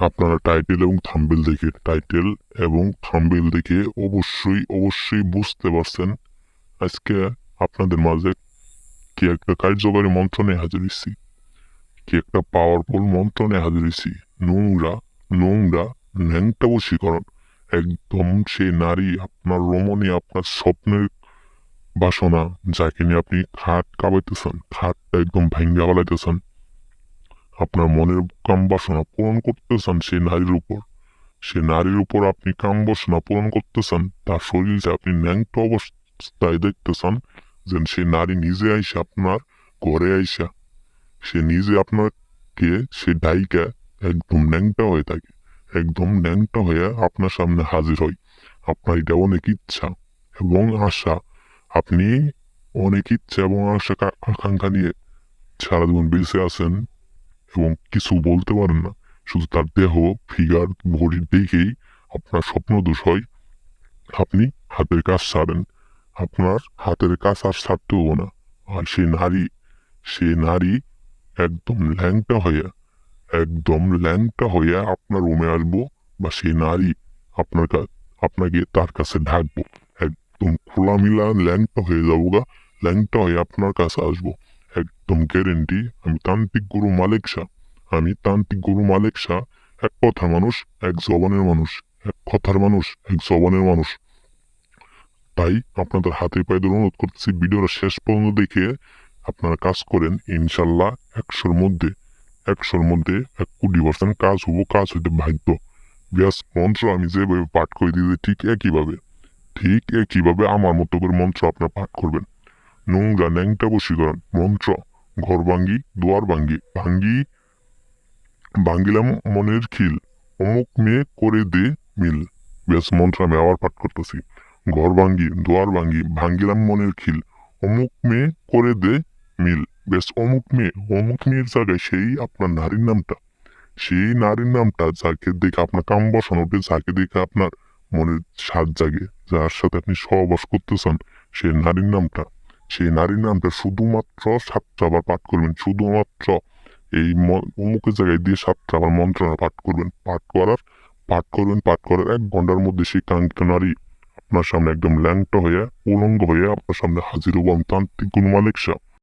আপনারা টাইটেল এবং থাম্বেল দেখে টাইটেল এবং থাম্বেল দেখে অবশ্যই অবশ্যই বুঝতে পারছেন। আজকে আপনাদের মাঝে কি একটা কার্যকরী মন্ত্র নিয়ে হাজির হয়েছি। কি একটা পাওয়ারফুল মন্ত্র নিয়ে হাজির হয়েছি। নোংরা নোংরা ন্যাংটা বশীকরণ। একদম সেই নারী আপনার রমণী, আপনার স্বপ্নের বাসনা, যাকে নিয়ে আপনি খাট কাবাইতেছেন খাটটা একদম ভাঙ্গা গলাইতেছেন আপনার মনের কাম বাসনা পূরণ করতেছেন সেই নারীর উপর। সে নারীর উপর আপনি কাম বাসনা পূরণ করতেছেন, তার শরীরে আপনি ন্যাংটা অবস্থায় দেখতে চান যেন সে নারী নিজে আইসা আপনার ঘরে আইসা, সে নিজে আপনাকে সে ডাইকা একদম ন্যাংটা হয়ে থাকে, একদম ন্যাংটা হয়ে আপনার সামনে হাজির হয়। আপনার এটা অনেক ইচ্ছা এবং আশা। আপনি অনেক ইচ্ছা এবং আশা আকাঙ্ক্ষা নিয়ে সারা জীবন বেঁচে আছেন। এবং কিছু বলতে পারেন না। শুধু তার দেহ, ফিগার বডি দেখেই আপনার স্বপ্ন দোষ হয়। আপনি হাতের কাজ ছাড়েন আপনার হাতের কাজ আর হব না। আর সে নারী সে নারী একদম ল্যাংটা হইয়া একদম ল্যাংটা হইয়া আপনার রুমে আসব বা সেই নারী আপনার কা- আপনাকে তার কাছে ঢাকবো। একদম খোলামিলা ল্যাংটা হয়ে যাব গা। ল্যাংটা হয়ে আপনার কাছে আসব। একদম গ্যারেন্টি আমি তান্ত্রিক গুরু মালিক শাহ। আমি তান্ত্রিক গুরু মালিক শাহ, এক কথার মানুষ, এক জবানের মানুষ, এক কথার মানুষ, এক জবানের মানুষ। তাই আপনাদের হাতে পায়ে অনুরোধ করতেছি, ভিডিওটা শেষ পর্যন্ত দেখে আপনারা কাজ করেন, ইনশাল্লাহ একশোর মধ্যে একশোর মধ্যে এক কোটি পার্সেন্ট কাজ হব, কাজ হইতে ভাগ্য। ব্যাস, মন্ত্র আমি যেভাবে পাঠ করে দিতে ঠিক একইভাবে ঠিক একইভাবে আমার মতো করে মন্ত্র আপনারা পাঠ করবেন। নোংরা ন্যাংটা বসীকরণ মন্ত্র, ঘর ভাঙ্গি, দুয়ার ভাঙ্গি ভাঙ্গি, ভাঙ্গিলাম মনের খিল, অমুক মেয়ে করে দে মিল। ব্যাস মন্ত্র আমি আবার পাঠ করতেছি। ঘর ভাঙ্গি, দুয়ার ভাঙ্গি, ভাঙ্গিলাম মনের খিল, অমুক মেয়ে করে দে মিল। বেশ, অমুক মেয়ে অমুক মেয়ের জায়গায় সেই আপনার নারীর নামটা। সেই নারীর নামটা যাকে দেখে আপনার কাম বসানো যাকে দেখে আপনার মনের স্বাদ জাগে, যার সাথে আপনি সহবাস করতেছেন, সেই নারীর নামটা। সেই নারীর নামটা শুধুমাত্র সাতটা আবার পাঠ করবেন, শুধুমাত্র এই অমুকের জায়গায় দিয়ে সাতটা আবার মন্ত্রণা পাঠ করবেন। পাঠ করার, পাঠ করবেন, পাঠ করার এক ঘণ্টার মধ্যে সেই কাঙ্ক্ষিত নারী আপনার সামনে একদম ল্যাংটা হয়ে, উলঙ্গ হয়ে আপনার সামনে হাজির হব। আমি তান্ত্রিক গুণ মালিক শাহ